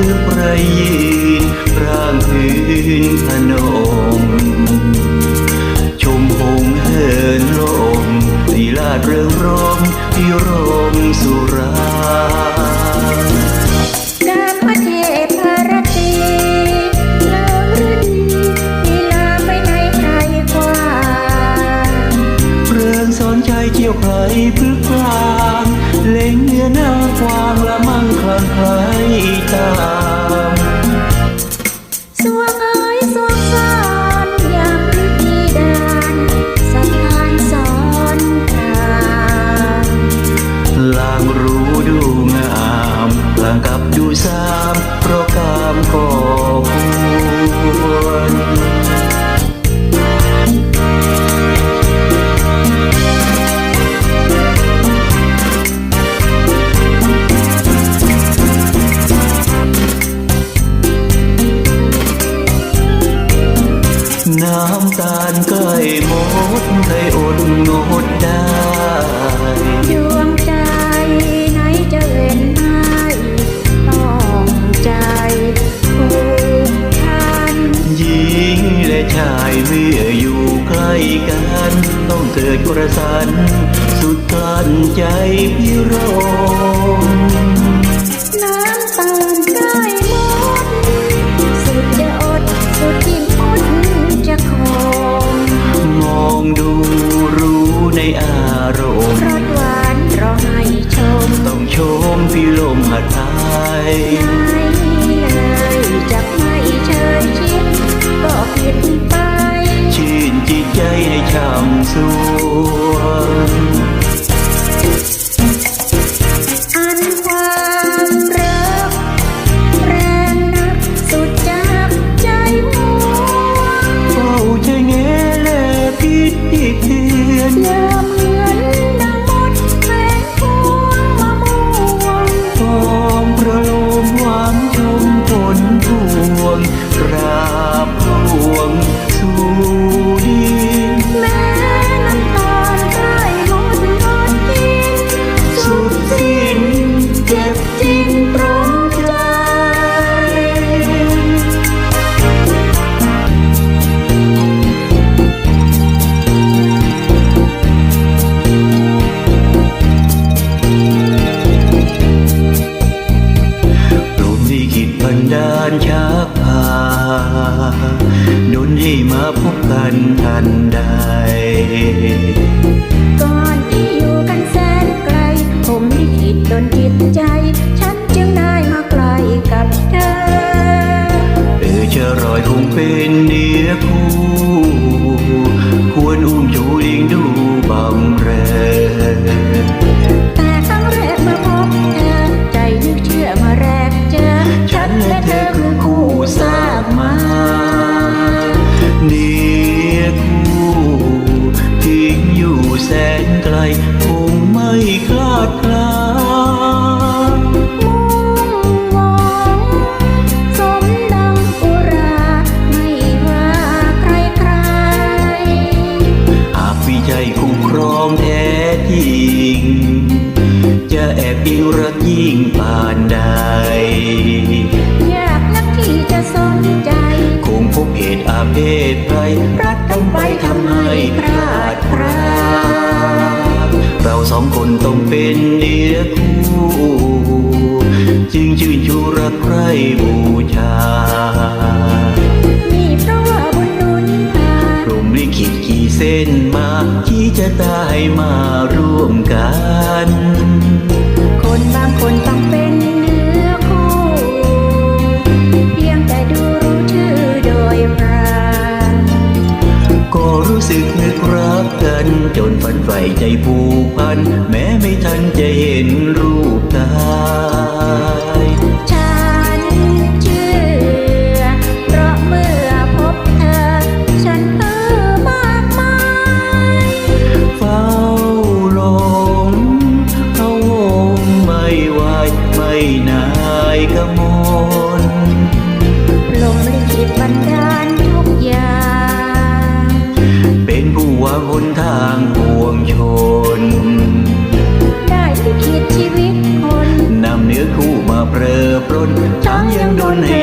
คือประยืนร่างพื้นพนม ชมหงเหินลมลีลาดเริงรมพิรมสุราามลางกับดูสามเพราะกามก่อควรน้ำตาลใกล้หมดใครอดงดได้ดวง เกิดกระสัน สุดกลั้นใจพิรมน้ำตาลใกล้หมดสุดจะอด สุดยิ่งอดจะคงมองดูรู้ในอารมณ์รสหวานรอให้ชม ต้องชมพิลมหัดไทยไม่เลย ใจให้ช่ำสวง ดนให้มาพบกันทันใด ก่อนที่อยู่กันแสนไกล ผมลิขิตดนจิตใจ ฉันจึงได้มาใกล้กับเธอเออจะรอยคงเป็นเนื้อคู่ควรอุ้ากวิจัยคุ้มครองแท้จริง จะแอบอิงรักยิ่งปานใดอยากนักที่จะสนใจ คงพบเหตุอาเพศภัยรักกันไปทำให้พลาดพลาดเราสองคนต้องเป็นเนื้อคู่ จึงชื่นชูรักใครบูชา ที่จะตายมาร่วมกัน คนบางคนต้องเป็นเนื้อคู่เพียงแต่ดูรู้ชื่อโดยพรางก็รู้สึกนึกรักกัน จนฝันใฝ่ใจผูกพัน แม้ไม่ทันจะเห็นรูปกาย ไม่นายกมลลมลิขิตบันดาลทุกอย่าง เป็นผู้วางหนทางปวงชน ได้ลิขิตชีวิตคน นำเรอปรนช้างยังดนให้